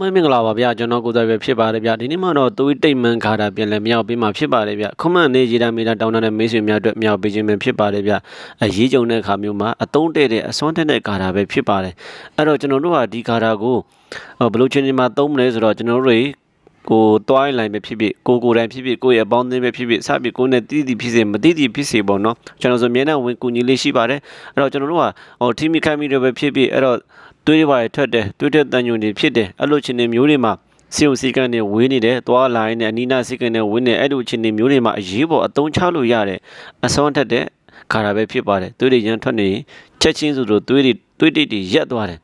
လုံးမင်္ဂလာပါဗျာကျွန်တော်ကိုယ်တိုင်ပဲဖြစ်ပါတယ်ဗျာဒီနေ့မှတော့သွေးတိတ်မှန်ခါတာပြန်လဲမြောက်ပေးမှာဖြစ်ပါတယ်ဗျာခွန်မန်နေရေတာမီတာတောင်းတတဲ့မိတ်ဆွေများအတွက်မြောက်ပေးခြင်းပဲဖြစ်ပါတယ်ဗျာအရေးကြုံတဲ့အခါမျိုးမှာအတုံးတဲ့တဲ့အစွမ်းတက်တဲ့ခါတာပဲဖြစ်ပါတယ်အဲ့တော့ကျွန်တော်တို့ဟာဒီခါတာကိုဟောဘယ်လိုချင်းချင်းမှာသုံးမလဲဆိုတော့ကျွန်တော်တို့တွေကိုတွိုင်းလိုက်ပဲဖြစ်ဖြစ်ကိုကိုယ်တိုင်ဖြစ်ဖြစ်ကိုယ့်ရဲ့အပေါင်းအသင်းပဲဖြစ်ဖြစ်စပြီးကိုယ်နဲ့တည်တည်ဖြစ်စေမတည်တည်ဖြစ်စေပေါ့နော်ကျွန်တော်ဆိုအမြဲတမ်းဝင်ကူညီလေးရှိပါတယ်အဲ့တော့ကျွန်တော်တို့ကဟိုထိမိခိုင်းမိတွေပဲဖြစ်ဖြစ်အဲ့တော့ တွေးပါရထွက်တယ်တွေးတဲ့တန်ညွန်တွေဖြစ်တယ်အဲ့လိုချင်းတွေမျိုးတွေမှာစီုံစီကန်တွေဝေးနေတယ်သွားလာရင်းနဲ့အနီးနားစီကန်တွေဝင်းနေအဲ့လိုချင်းတွေမျိုးတွေမှာအရေးပေါ်အသုံးချလို့ရတယ်အစွမ်းထက်တဲ့ခါတာပဲဖြစ်ပါတယ်တွေးတွေရန်ထွက်နေရင်ချက်ချင်းဆိုလို့တွေးတွေတွေးတိတ်တွေရက်သွားတယ်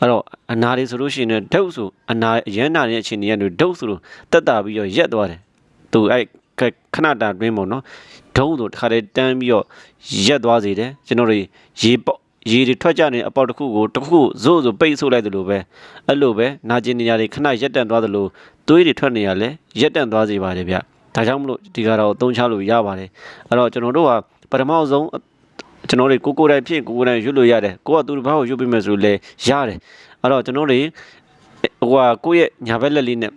အဲ့တော့အနာတွေဆိုလို့ရှိရင်ဒုတ်ဆိုအနာအရန်နာတဲ့အချိန်တွေကနေဒုတ်ဆိုလို့တက်တာပြီးတော့ရက်သွားတယ်သူအဲ့ခဏတာတွင်းပေါ့နော်ဒုံးဆိုတစ်ခါတည်းတန်းပြီးတော့ရက်သွားစေတယ်ကျွန်တော်တို့ရေပေါ့ ရေတွေထွက်ကြနေအပေါက်တစ်ခုကိုတစ်ခုဇို့ဇို့ပိတ်ဆို့လိုက်တယ်လို့ပဲအဲ့လိုပဲနာကျင်နေရတွေခဏရက်တန့်သွားတယ်လို့သွေးတွေထွက်နေရလဲရက်တန့်သွားစေပါတယ်ဗျဒါကြောင့်မလို့ဒီကတော့အသုံးချလို့ရပါတယ်အဲ့တော့ကျွန်တော်တို့ကပထမဆုံးကျွန်တော်တွေကိုကိုယ်တိုင်ဖြစ်ကိုယ်တိုင်ရွတ်လို့ရတယ်ကိုကသူတစ်ပါးကိုရွတ်ပြီးမယ်ဆိုလဲရတယ်အဲ့တော့ကျွန်တော်တွေဟိုကကိုယ့်ရဲ့ညာဘက်လက်လေးနဲ့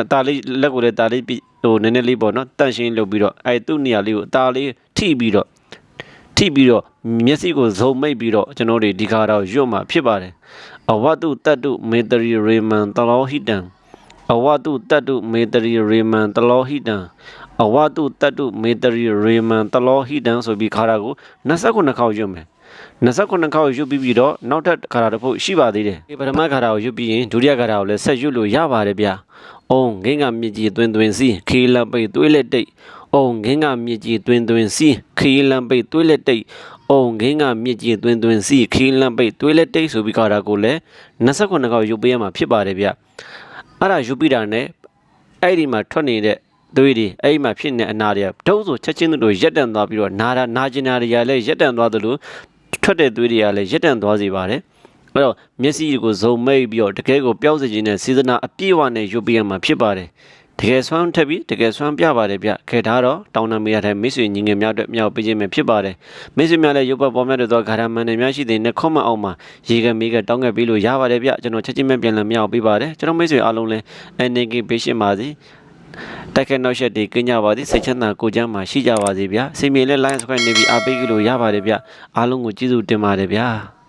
အตาလေးလက်ကိုလည်းตาလေးပြီးဟိုနည်းနည်းလေးပေါ့နော်တန့်ရှင်းလုပ်ပြီးတော့အဲသူ့နေရာလေးကိုအตาလေးထိပြီးတော့ ထိပြီးတော့မျက်စိကိုဇုံမိတ်ပြီးတော့ကျွန်တော်တွေဒီခါတော့ရွတ်မှာဖြစ်ပါတယ်အဝတ္တုတတ္တုမေတ္တရီရေမန်တလောဟိတံအဝတ္တုတတ္တုမေတ္တရီရေမန်တလောဟိတံအဝတ္တုတတ္တုမေတ္တရီရေမန်တလောဟိတံဆိုပြီးခါတာကို29ခေါက်ရွတ်မယ်29ခေါက်ရွတ်ပြီးပြီးတော့နောက်ထပ်ခါတာတစ်ခုရှိပါသေးတယ်ဒီပထမခါတာကိုရွတ်ပြီးရင်ဒုတိယခါတာကိုလည်းဆက်ရွတ်လို့ရပါတယ်ဗျာ။အောင်ငင်းကမြစ်ကြီးတွင်တွင်စီခေးလပိတ်သွေးလက်တိတ်။ အောင်ငင်းကမြစ်ကြီးတွင်တွင်စီခေးလပိတ်သွေးလက်တိတ်။အောင်ငင်းကမြစ်ကြီးတွင်တွင်စီခေးလပိတ်သွေးလက်တိတ်ဆိုပြီးခါတာကိုလည်း29ခေါက်ရွတ်ပေးရမှာဖြစ်ပါတယ်ဗျ။အဲ့ဒါရွတ်ပြီးတာနဲ့အဲ့ဒီမှာထွက်နေတဲ့သွေးတွေအဲ့ဒီမှာဖြစ်နေအနာတွေကဒုံးဆိုချက်ချင်းတို့ရက်တန်သွားပြီးတော့နာတာနာကျင်တာတွေကလည်းရက်တန်သွားသလိုထွက်တဲ့သွေးတွေကလည်းရက်တန်သွားစေပါတယ်အဲ့တော့မျက်စိကိုဇုံမိတ်ပြီးတော့တကယ်ကိုပျောက်စေခြင်းနဲ့စေတနာအပြည့်အဝနဲ့ယူပြရမှာဖြစ်ပါတယ် တကယ်ဆွမ်းထက်ပြီးတကယ်ဆွမ်းပြပါတယ်ဗျခဲထားတော့တောင်းတမေရတဲ့မိတ်ဆွေညီငယ်များအတွက်မြောက်ပေးခြင်းပဲဖြစ်ပါတယ်မိတ်ဆွေများလည်းရုပ်ပတ်ပေါ်များတဲ့သောဂါရမန်တွေများရှိတဲ့နှခွမအောင်မှာရေကမေးကတောင်းခဲ့ပြီးလို့ရပါတယ်ဗျကျွန်တော်ချက်ချင်းပဲပြန်လည်မြောက်ပေးပါတယ်ကျွန်တော်မိတ်ဆွေအားလုံးလည်း NNK ပေးရှင်ပါစီတက်ခဲနောက်ရက်ဒီကင်းကြပါသည်စိတ်ချမ်းသာကိုယ်ချမ်းသာရှိကြပါစေဗျာစိတ်မြေလည်း line subscribe နေပြီးအားပေးကြလို့ရပါတယ်ဗျအားလုံးကိုကျေးဇူးတင်ပါတယ်ဗျာ